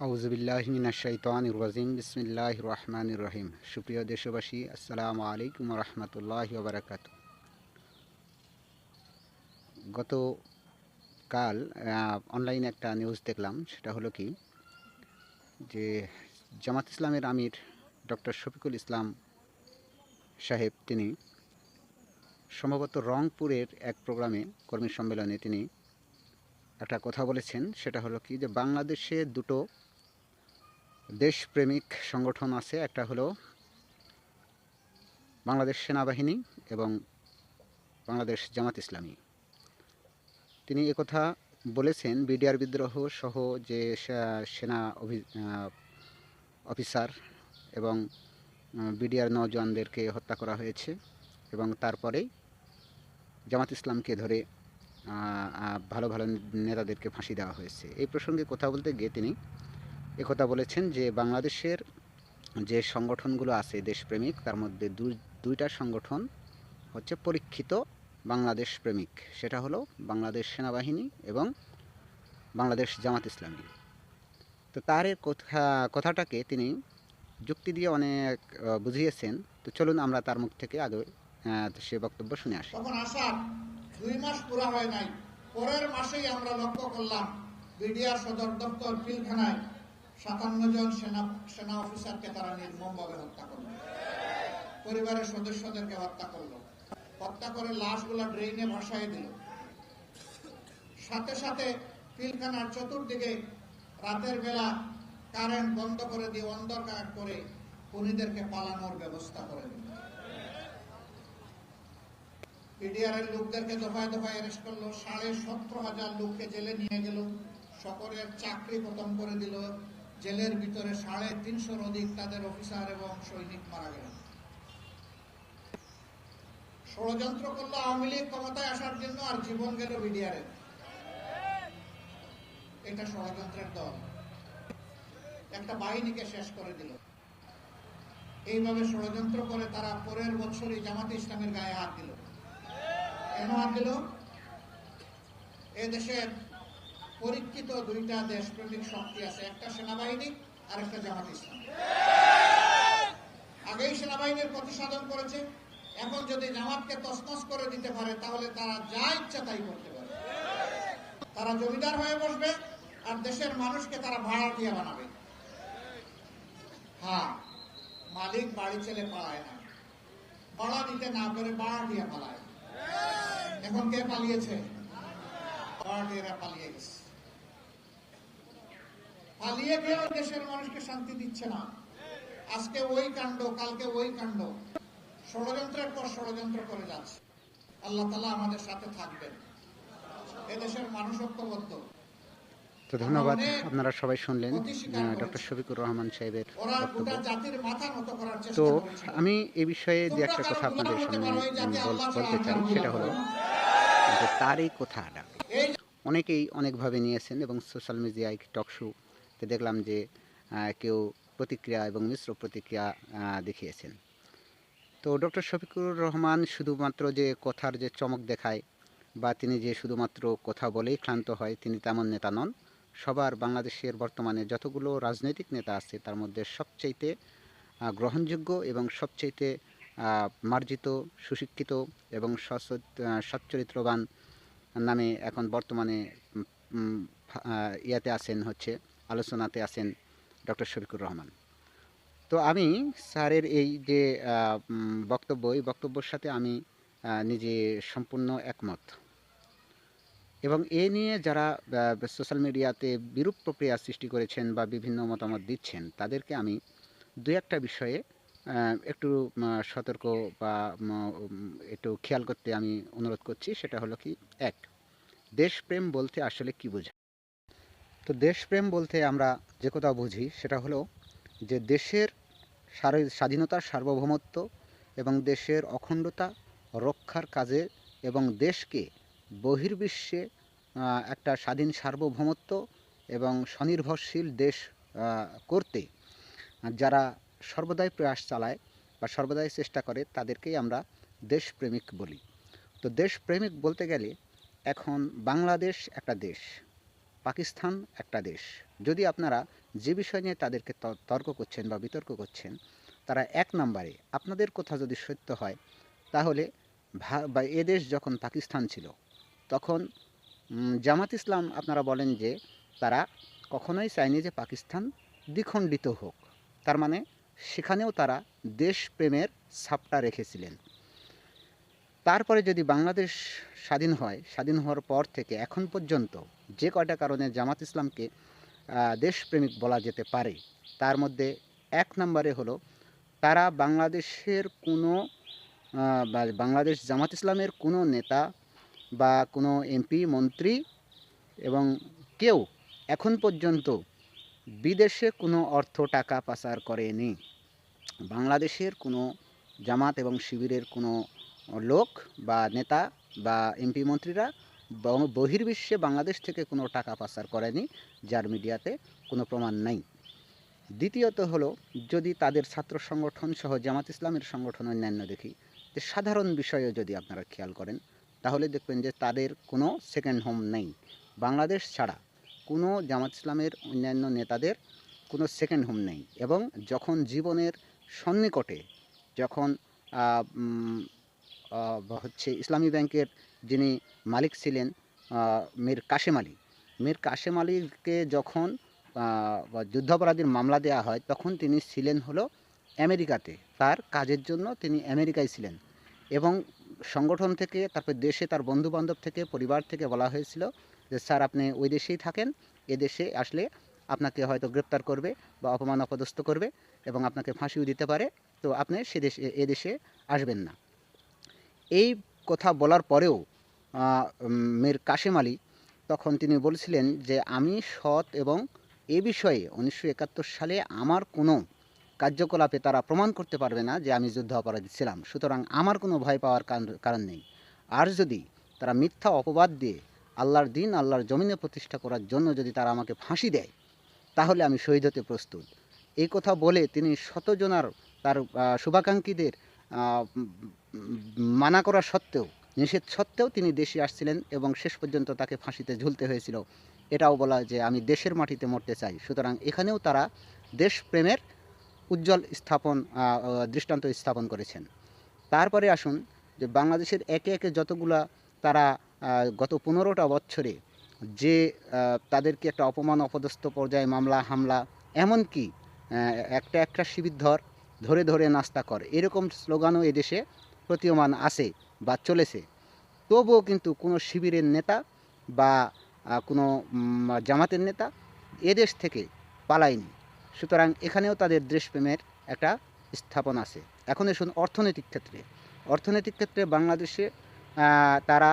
আউজবিল্লাহমিনাশাইতানির বিসমিল্লাহ রহমান রহিম। সুপ্রিয় দেশবাসী, আসসালামু আলাইকুম রহমতুল্লাহ বারাকাত। গত কাল অনলাইনে একটা নিউজ দেখলাম। সেটা হলো কি? যে জামাত ইসলামের আমির ডক্টর শফিকুল ইসলাম সাহেব, তিনি সম্ভবত রংপুরের এক প্রোগ্রামে, কর্মী সম্মেলনে তিনি একটা কথা বলেছেন। সেটা হলো কি? যে বাংলাদেশে দুটো দেশপ্রেমিক সংগঠন আছে, একটা হলো বাংলাদেশ সেনাবাহিনী এবং বাংলাদেশ জামাত ইসলামী। তিনি একথা বলেছেন, বিডিআর বিদ্রোহ সহ যে সেনা অভি- অফিসার এবং বিডিআর নজওয়ানদেরকে হত্যা করা হয়েছে এবং তারপরেই জামাত ইসলামকে ধরে ভালো ভালো নেতাদেরকে ফাঁসি দেওয়া হয়েছে। এই প্রসঙ্গে কথা বলতে গিয়ে তিনি একথা বলেছেন যে বাংলাদেশের যে সংগঠনগুলো আছে দেশপ্রেমিক, তার মধ্যে দুই, দুইটা সংগঠন হচ্ছে পরীক্ষিত বাংলাদেশ প্রেমিক। সেটা হলো বাংলাদেশ সেনাবাহিনী এবং বাংলাদেশ জামাত ইসলামী। তো তার কথা, কথাটাকে তিনি যুক্তি দিয়ে অনেক বুঝিয়েছেন। তো চলুন আমরা তার মুখ থেকে আগে সে বক্তব্য শুনে আসি। দুই মাস পুরা হয় নাই। পরের মাসেই আমরা লক্ষ্য করলাম বিডিআর সদর দপ্তর পিলখানায় সাতান্ন জন সেনা সেনা অফিসারকে তারা নির্মমভাবে হত্যা করল। পরিবারের সদস্যদেরকে হত্যা করল। হত্যা করে লাশগুলা ড্রেনে ভাসায় দিল। সাথে সাথে পিলখানার চতুর্দিকে রাতের বেলা কারেন্ট বন্ধ করে দিয়ে অন্ধকার করে খুনিদেরকে পালানোর ব্যবস্থা করে দিল। পিডিআর এর লোকদেরকে দফায় দফায় অ্যারেস্ট করল। সাড়ে সতেরো হাজার লোককে জেলে নিয়ে গেল। সকলের চাকরি খতম করে দিল। জেলের ভিতরে সাড়ে তিনশোর অধিক তাদের অফিসার এবং সৈনিক মারা গেল। ষড়যন্ত্র করল আওয়ামী লীগ ক্ষমতায় আসার জন্য আর জীবন গেল বিডিআর। এটা ষড়যন্ত্রের দল। একটা বাহিনীকে শেষ করে দিল। এইভাবে ষড়যন্ত্র করে তারা পরের বছরই জামাতে ইসলামের গায়ে হাত দিল। কেন হাত দিল? এ দেশের পরীক্ষিত দুইটা দেশপ্রেমিক শক্তি আছে, একটা সেনাবাহিনী আর একটা জামাত ইসলাম। আগেই সেনাবাহিনীর প্রতিসাধন করেছে, এখন যদি জামাতকে তসনস করে দিতে পারে, তাহলে তারা যা ইচ্ছা তাই করতে পারে। তারা জমিদার হয়ে বসবে আর দেশের মানুষকে তারা ভাড়া দিয়ে বানাবে। হ্যাঁ মালিক বাড়ি ছেলে পালায় না। ভাড়া দিতে না করে ভাড়া দিয়ে পালায়। এখন কে পালিয়েছে? ভাড়াটিয়ারা পালিয়ে গেছে। পালিয়ে গিয়েও দেশের মানুষকে শান্তি দিচ্ছে না। আজকে ওই কাণ্ড কালকে ওই কাণ্ড। ষড়যন্ত্রের পর ষড়যন্ত্র করে যাচ্ছে। আল্লাহ তালা আমাদের সাথে থাকবেন। এদেশের মানুষ ঐক্যবদ্ধ তো ধন্যবাদ আপনারা সবাই শুনলেন। ডক্টর শফিকুর রহমান সাহেবের তো আমি এ বিষয়ে যে একটা কথা আপনাদের সামনে বলতে চাই সেটা হলো যে তার এই কথাটা অনেকেই অনেকভাবে নিয়েছেন এবং সোশ্যাল মিডিয়ায় টক শোতে দেখলাম যে কেউ প্রতিক্রিয়া এবং মিশ্র প্রতিক্রিয়া দেখিয়েছেন। তো ডক্টর শফিকুর রহমান শুধুমাত্র যে কথার যে চমক দেখায় বা তিনি যে শুধুমাত্র কথা বলেই ক্লান্ত হয়, তিনি তেমন নেতা নন। সবার বাংলাদেশের বর্তমানে যতগুলো রাজনৈতিক নেতা আছে, তার মধ্যে সবচাইতে গ্রহণযোগ্য এবং সবচাইতে মার্জিত, সুশিক্ষিত এবং সচ্চরিত্রবান নামে এখন বর্তমানে ইয়াতে আছেন হচ্ছে আলোচনাতে আছেন ডক্টর শফিকুর রহমান। তো আমি স্যারের এই যে বক্তব্য, এই বক্তব্যর সাথে আমি নিজে সম্পূর্ণ একমত। এবং এ নিয়ে যারা সোশ্যাল মিডিয়াতে বিরূপ প্রক্রিয়া সৃষ্টি করেছেন বা বিভিন্ন মতামত দিচ্ছেন, তাদেরকে আমি দু একটা বিষয়ে একটু সতর্ক বা একটু খেয়াল করতে আমি অনুরোধ করছি। সেটা হলো কি, এক, দেশপ্রেম বলতে আসলে কি বোঝায়? তো দেশপ্রেম বলতে আমরা যে কথা বুঝি সেটা হলো যে দেশের স্বাধীনতার সার্বভৌমত্ব এবং দেশের অখণ্ডতা রক্ষার কাজে এবং দেশকে বহির্বিশ্বে একটা স্বাধীন সার্বভৌমত্ব এবং স্বনির্ভরশীল দেশ করতে যারা সর্বদাই প্রয়াস চালায় বা সর্বদাই চেষ্টা করে তাদেরকেই আমরা দেশপ্রেমিক বলি। তো দেশপ্রেমিক বলতে গেলে এখন বাংলাদেশ একটা দেশ। পাকিস্তান একটা দেশ। যদি আপনারা যে বিষয় নিয়ে তাদেরকে তর্ক করছেন বা বিতর্ক করছেন, তারা এক নম্বরে আপনাদের কথা যদি সত্য হয়, তাহলে বা এ দেশ যখন পাকিস্তান ছিল, তখন জামাত ইসলাম আপনারা বলেন যে তারা কখনোই চায়নি যে পাকিস্তান দ্বিখণ্ডিত হোক। তার মানে সেখানেও তারা দেশপ্রেমের ছাপটা রেখেছিলেন। তারপরে যদি বাংলাদেশ স্বাধীন হয়, স্বাধীন হওয়ার পর থেকে এখন পর্যন্ত যে কয়টা কারণে জামাত ইসলামকে দেশপ্রেমিক বলা যেতে পারে, তার মধ্যে এক নম্বরে হলো তারা বাংলাদেশের কোনো বাংলাদেশ জামাত ইসলামের কোনো নেতা বা কোনো এমপি, মন্ত্রী এবং কেউ এখন পর্যন্ত বিদেশে কোনো অর্থ টাকা পাচার করেনি। বাংলাদেশের কোনো জামাত এবং শিবিরের কোনো লোক বা নেতা বা এমপি মন্ত্রীরা বহির্বিশ্বে বাংলাদেশ থেকে কোনো টাকা পাচার করেনি, যার মিডিয়াতে কোনো প্রমাণ নাই। দ্বিতীয়ত হলো, যদি তাদের ছাত্র সংগঠন সহ জামাত ইসলামের সংগঠন অন্যান্য দেখি, যে সাধারণ বিষয়ে যদি আপনারা খেয়াল করেন, তাহলে দেখবেন যে তাদের কোনো সেকেন্ড হোম নেই। বাংলাদেশ ছাড়া কোনো জামাত ইসলামের অন্যান্য নেতাদের কোনো সেকেন্ড হোম নেই। এবং যখন জীবনের সন্নিকটে, যখন হচ্ছে ইসলামী ব্যাংকের যিনি মালিক ছিলেন মীর কাশেম আলী। মীর কাশেম আলীকে যখন যুদ্ধাপরাধীর মামলা দেওয়া হয়, তখন তিনি ছিলেন হলো আমেরিকাতে। তার কাজের জন্য তিনি আমেরিকায় ছিলেন এবং সংগঠন থেকে, তারপর দেশে তার বন্ধু বান্ধব থেকে, পরিবার থেকে বলা হয়েছিল যে, স্যার, আপনি ওই দেশেই থাকেন। এ দেশে আসলে আপনাকে হয়তো গ্রেপ্তার করবে বা অপমান অপদস্থ করবে এবং আপনাকে ফাঁসিও দিতে পারে। তো আপনি সে দেশে, এ দেশে আসবেন না। এই কথা বলার পরেও মীর কাশেম আলী তখন তিনি বলছিলেন যে, আমি সৎ এবং এ বিষয়ে উনিশশো একাত্তর সালে আমার কোনো কার্যকলাপে তারা প্রমাণ করতে পারবে না যে আমি যুদ্ধ অপরাধী ছিলাম। সুতরাং আমার কোনো ভয় পাওয়ার কারণ- নেই। আর যদি তারা মিথ্যা অপবাদ দিয়ে আল্লাহর দিন, আল্লাহর জমিনে প্রতিষ্ঠা করার জন্য যদি তারা আমাকে ফাঁসি দেয়, তাহলে আমি শহীদ হতে প্রস্তুত। এই কথা বলে তিনি শতজনার তার শুভাকাঙ্ক্ষীদের মানা করা সত্ত্বেও, নিষেধ সত্ত্বেও তিনি দেশে আসছিলেন এবং শেষ পর্যন্ত তাকে ফাঁসিতে ঝুলতে হয়েছিল। এটাও বলা যে আমি দেশের মাটিতে মরতে চাই। সুতরাং এখানেও তারা দেশপ্রেমের উজ্জ্বল স্থাপন দৃষ্টান্ত স্থাপন করেছেন। তারপরে আসুন যে বাংলাদেশের একে একে যতগুলা তারা গত পনেরোটা বছরে যে তাদেরকে একটা অপমান, অপদস্থ পর্যায়ে মামলা, হামলা, এমনকি একটা একটা শিবির ধর ধরে ধরে নাস্তা কর। এরকম স্লোগানও এদেশে প্রতীয়মান আছে বা চলেছে। তবুও কিন্তু কোনো শিবিরের নেতা বা কোনো জামাতের নেতা এদেশ থেকে পালায়নি। সুতরাং এখানেও তাদের দেশপ্রেমের একটা স্থাপন আছে। এখন এসুন অর্থনৈতিক ক্ষেত্রে। অর্থনৈতিক ক্ষেত্রে বাংলাদেশে তারা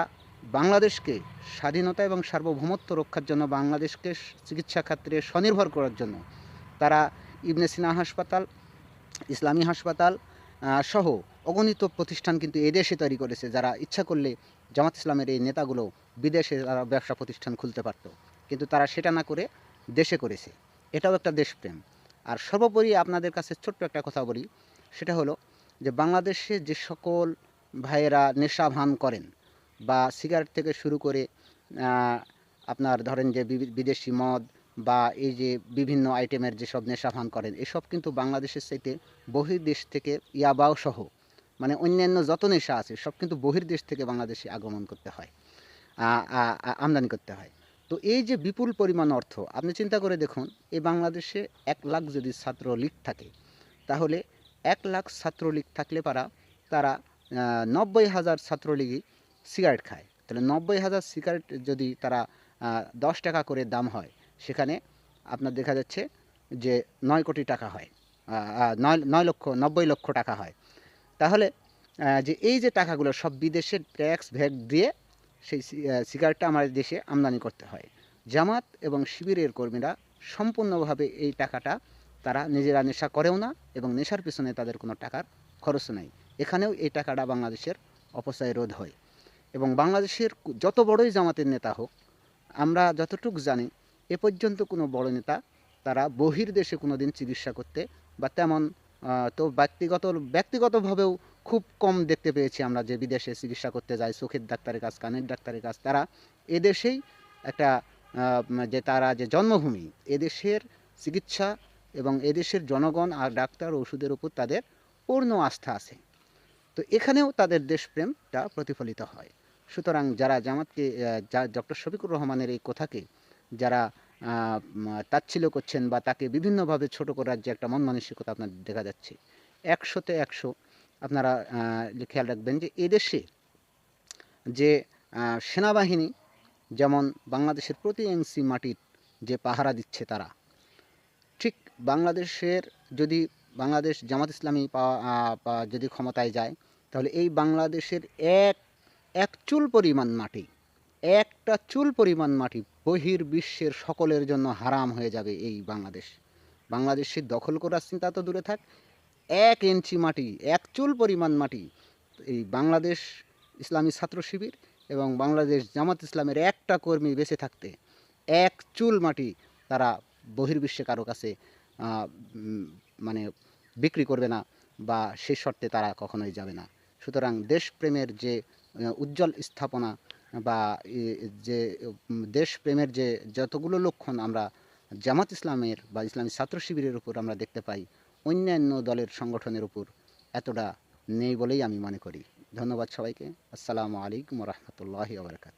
বাংলাদেশকে স্বাধীনতা এবং সার্বভৌমত্ব রক্ষার জন্য, বাংলাদেশকে চিকিৎসা ক্ষেত্রে স্বনির্ভর করার জন্য, তারা ইবনে সিনা হাসপাতাল ইসলামী হাসপাতাল সহ অগণিত প্রতিষ্ঠান কিন্তু এদেশে তৈরি করেছে যারা ইচ্ছা করলে জামাত ইসলামের এই নেতাগুলো বিদেশে তারা ব্যবসা প্রতিষ্ঠান খুলতে পারত। কিন্তু তারা সেটা না করে দেশে করেছে। এটাও একটা দেশপ্রেম। আর সর্বোপরি আপনাদের কাছে ছোট্ট একটা কথা বলি, সেটা হলো যে বাংলাদেশে যে সকল ভাইয়েরা নেশা ভান করেন বা সিগারেট থেকে শুরু করে আপনার ধরেন যে বিদেশি মদ বা এই যে বিভিন্ন আইটেমের যেসব নেশা ভান করেন, এসব কিন্তু বাংলাদেশের চাইতে বহির্দেশ থেকে ইয়াবাও সহ মানে অন্যান্য যত নেশা আছে, সব কিন্তু বহির্দেশ থেকে বাংলাদেশে আগমন করতে হয় আমদানি করতে হয়। তো এই যে বিপুল পরিমাণ অর্থ, আপনি চিন্তা করে দেখুন এই বাংলাদেশে এক লাখ যদি ছাত্র লীগ থাকে, তাহলে এক লাখ ছাত্র ছাত্রলীগ থাকলে পারা, তারা নব্বই হাজার ছাত্রলীগই সিগারেট খায়। তাহলে নব্বই হাজার সিগারেট যদি তারা দশ টাকা করে দাম হয় সেখানে আপনার দেখা যাচ্ছে যে নয় কোটি টাকা হয় নয় নয় লক্ষ, নব্বই লক্ষ টাকা হয়। তাহলে যে এই যে টাকাগুলো সব বিদেশের ট্যাক্স ভ্যাট দিয়ে সেই সিগারেটটা আমাদের দেশে আমদানি করতে হয়। জামাত এবং শিবিরের কর্মীরা সম্পূর্ণভাবে এই টাকাটা তারা নিজেরা নেশা করেও না এবং নেশার পিছনে তাদের কোনো টাকার খরচ নেই। এখানেও এই টাকাটা বাংলাদেশের অপচয় রোধ হয়। এবং বাংলাদেশের যত বড়ই জামাতের নেতা হোক, আমরা যতটুক জানি এ পর্যন্ত কোনো বড় নেতা তারা বহির্দেশে কোনো দিন চিকিৎসা করতে বা তেমন তো ব্যক্তিগত, ব্যক্তিগতভাবেও খুব কম দেখতে পেয়েছি আমরা যে বিদেশে চিকিৎসা করতে যায়, চোখের ডাক্তারের কাজ, কানের ডাক্তারের কাজ। তারা এদেশেই একটা যে তারা যে জন্মভূমি, এদেশের চিকিৎসা এবং এদেশের জনগণ আর ডাক্তার ওষুধের উপর তাদের পূর্ণ আস্থা আছে। তো এখানেও তাদের দেশপ্রেমটা প্রতিফলিত হয়। সুতরাং যারা জামাতকে ডক্টর শফিকুর রহমানের এই কথাকে, যারা তাচ্ছিল্য করছেন বা তাকে বিভিন্নভাবে ছোট করার যে একটা মন মানসিকতা আপনার দেখা যাচ্ছে। একশোতে একশো আপনারা খেয়াল রাখবেন যে এদেশে যে সেনাবাহিনী যেমন বাংলাদেশের প্রতি ইঞ্চি মাটির যে পাহারা দিচ্ছে তারা, ঠিক বাংলাদেশের যদি বাংলাদেশ জামাত ইসলামী যদি ক্ষমতায় যায়, তাহলে এই বাংলাদেশের এক এক চুল পরিমাণ মাটি একটা চুল পরিমাণ মাটি বহির বিশ্বের সকলের জন্য হারাম হয়ে যাবে এই বাংলাদেশ। বাংলাদেশের দখল করার চিন্তা তো দূরে থাক। এক ইঞ্চি মাটি, এক চুল পরিমাণ মাটি, এই বাংলাদেশ ইসলামী ছাত্র শিবির এবং বাংলাদেশ জামাত ইসলামের একটা কর্মী বেঁচে থাকতে এক চুল মাটি তারা বহির্বিশ্বে কারও কাছে মানে বিক্রি করবে না বা সে শর্তে তারা কখনোই যাবে না। সুতরাং দেশপ্রেমের যে উজ্জ্বল স্থাপনা বা যে দেশপ্রেমের যে যতগুলো লক্ষণ আমরা জামাত ইসলামের বা ইসলামী ছাত্র শিবিরের উপর আমরা দেখতে পাই, অন্যান্য দলের সংগঠনের উপর এতটা নেই বলেই আমি মনে করি। ধন্যবাদ সবাইকে। আসসালামু আলাইকুম রহমতুল্লাহ আবরকাত